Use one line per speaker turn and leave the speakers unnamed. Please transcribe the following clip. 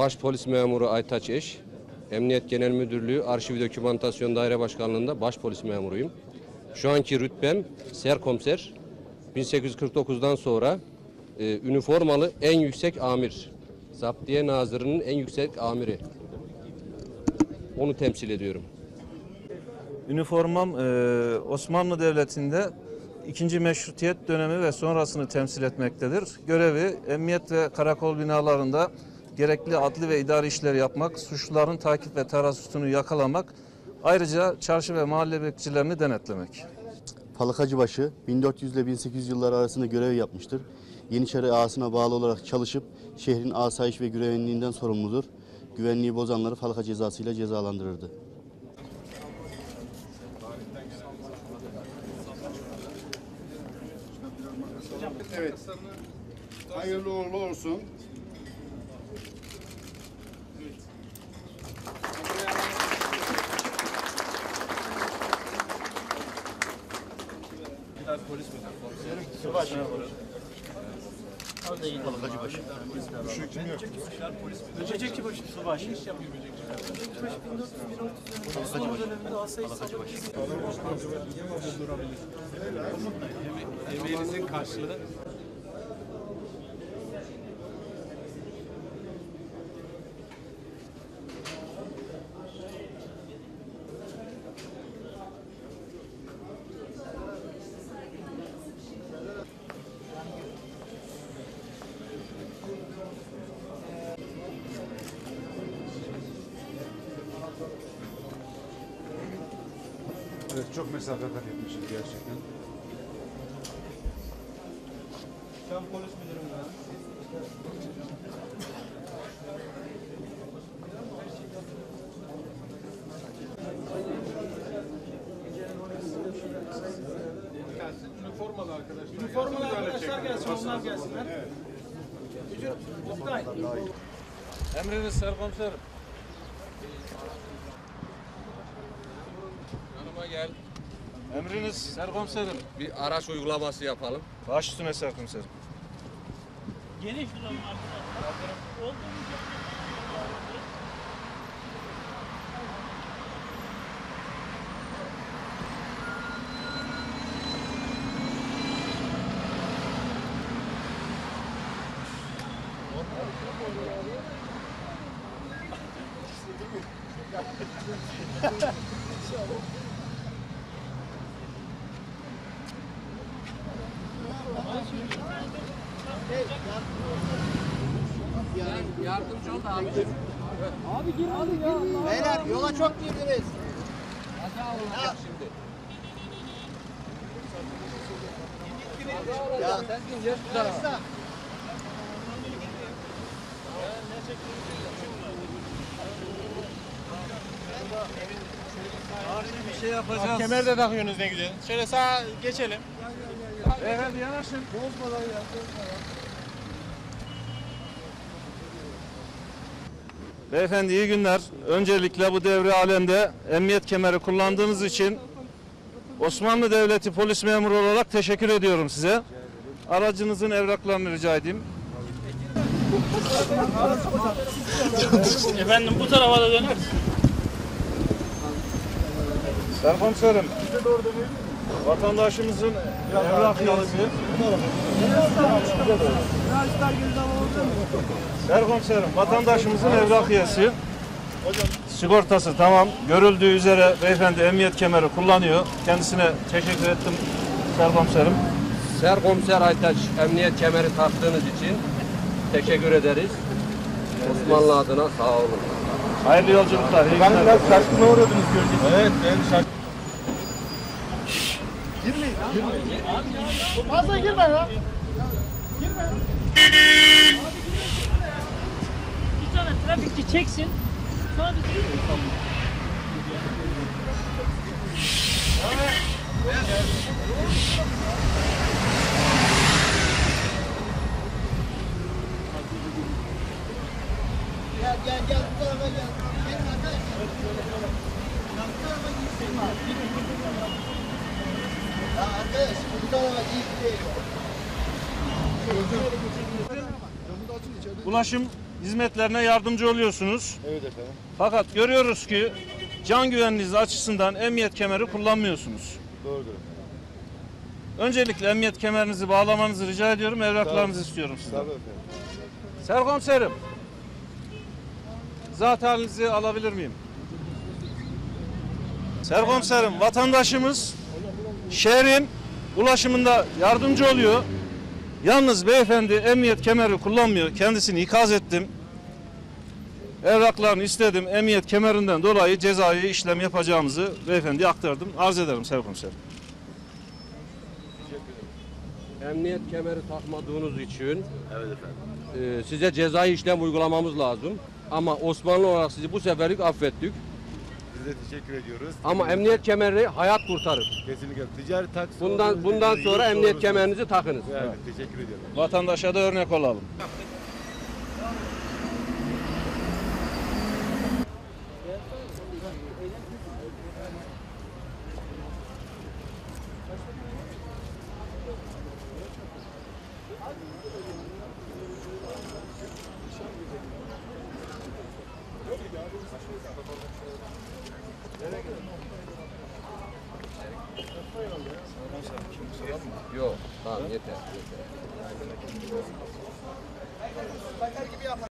Baş Polis Memuru Aytaç Eş, Emniyet Genel Müdürlüğü Arşiv Dokümantasyon Daire Başkanlığı'nda baş polis memuruyum. Şu anki rütbem serkomiser. 1849'dan sonra e, üniformalı en yüksek amir. Zaptiye Nazırı'nın en yüksek amiri. Onu temsil ediyorum.
Üniformam e, Osmanlı Devleti'nde ikinci meşrutiyet dönemi ve sonrasını temsil etmektedir. Görevi emniyet ve karakol binalarında gerekli adli ve idari işleri yapmak, suçluların takip ve tarasusunu yakalamak, ayrıca çarşı ve mahalle bekçilerini denetlemek.
Falakacıbaşı 1400 ile 1800 yılları arasında görev yapmıştır. Yeniçeri ağasına bağlı olarak çalışıp şehrin asayiş ve güvenliğinden sorumludur. Güvenliği bozanları falaka cezasıyla cezalandırırdı.
Evet. Hayırlı uğurlu olsun.
Emeğinizin karşılığı.
Çok mesafe kat etmişiz gerçekten.
Üniformalı arkadaşlar.
Formalı arkadaşlar gelsin, onlar gelsinler. Müdür, Oktay.
Emriniz serkomiserim.
Yanıma gel.
Emriniz serkomiserim.
Bir araç uygulaması yapalım.
Baş üstüne serkomiserim.
Geniş bulalım arkadaşlar. Olduğumuz yerde
Yardımcı ol da abi.
Beyler yola çok girdiniz.
Ya sen geç bu tarafa.
Bir şey yapacağız.
Kemer de takıyorsunuz ne güzel. Şöyle sağa geçelim.
Beyefendi yanaşın. Beyefendi iyi günler. Öncelikle bu devre alemde emniyet kemeri kullandığınız için Osmanlı Devleti polis memuru olarak teşekkür ediyorum size. Aracınızın evraklarını rica edeyim.
Efendim bu tarafa da döner.
Serkomiserim. Vatandaşımızın evrakiyesi. Serkomiserim, vatandaşımızın evrakiyesi. Sigortası tamam. Görüldüğü üzere beyefendi emniyet kemeri kullanıyor. Kendisine teşekkür ettim serkomiserim.
Serkomiser Aytaç emniyet kemeri taktığınız için teşekkür ederiz. Osmanlı adına sağ olun.
Hayırlı yolculuklar. iyi günler.
şaşkına uğradınız gördük. Evet ben şaşkın.
Fazla girme ya.
Bir tane trafikçi çeksin. Sonra biz yürüyün.
Gel gel gel bu tarafa gel. Gelin arkadaşlar. Bu tarafa gitsin. Ya arkadaş bu tarafa git değil.
Ulaşım hizmetlerine yardımcı oluyorsunuz.
Evet efendim.
Fakat görüyoruz ki can güvenliğiniz açısından emniyet kemeri kullanmıyorsunuz.
Doğrudur efendim.
Öncelikle emniyet kemerinizi bağlamanızı rica ediyorum. Evraklarınızı istiyorum sizden.
Tabii efendim.
Serkomiserim. Zat halinizi alabilir miyim? Serkomiserim vatandaşımız şehrin ulaşımında yardımcı oluyor. Yalnız beyefendi emniyet kemeri kullanmıyor. Kendisini ikaz ettim. Evraklarını istedim. Emniyet kemerinden dolayı cezai işlem yapacağımızı beyefendiye aktardım. Arz ederim serkomiserim.
Emniyet kemeri takmadığınız için e, size cezai işlem uygulamamız lazım. Ama Osmanlı olarak sizi bu seferlik affettik.
De teşekkür ediyoruz.
Ama emniyet kemeri hayat kurtarır.
Kesinlikle. Ticari taksi
Bundan
olduğunuz
bundan
için
sonra
iyi
emniyet
doğrusunuz.
kemerinizi takınız.
Yani teşekkür ediyorum.
Vatandaşa da örnek olalım.
Yok tamam yeter. yeter.